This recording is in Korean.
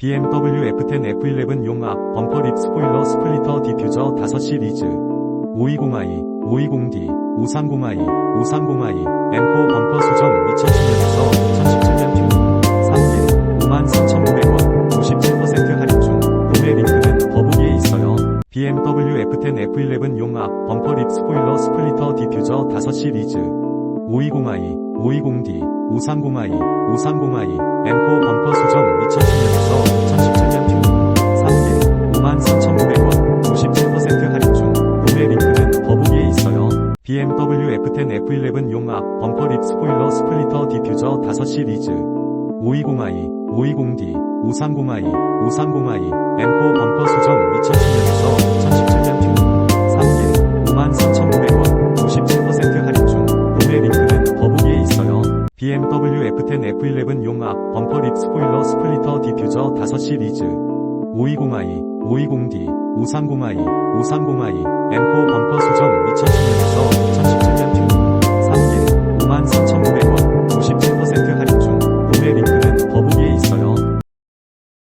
BMW F10 F11 용악 범퍼 립 스포일러 스플리터 디퓨저 5 시리즈 520i, 520D, 530i, 530i, M4 범퍼 수정 2010년에서 2017년 중 3일 53,900원 97% 할인 중 구매 링크는 더보기에 있어요. BMW F10 F11 용악 범퍼 립 스포일러 스플리터 디퓨저 5 시리즈 520i, 520D, 530i, 530i, M4 BMW F10 F11 용악 범퍼 립 스포일러 스플리터 디퓨저 5 시리즈 520i, 520D, 530i, 530i, M4 범퍼 수정 2010년에서 2017년 중 3일 53,900원 97% 할인 중 구매 링크는 더보기에 있어요. BMW F10 F11 용악 범퍼 립 스포일러 스플리터 디퓨저 5 시리즈 520i, 520D, 530i, 530i, M4 범퍼 수정 2010년에서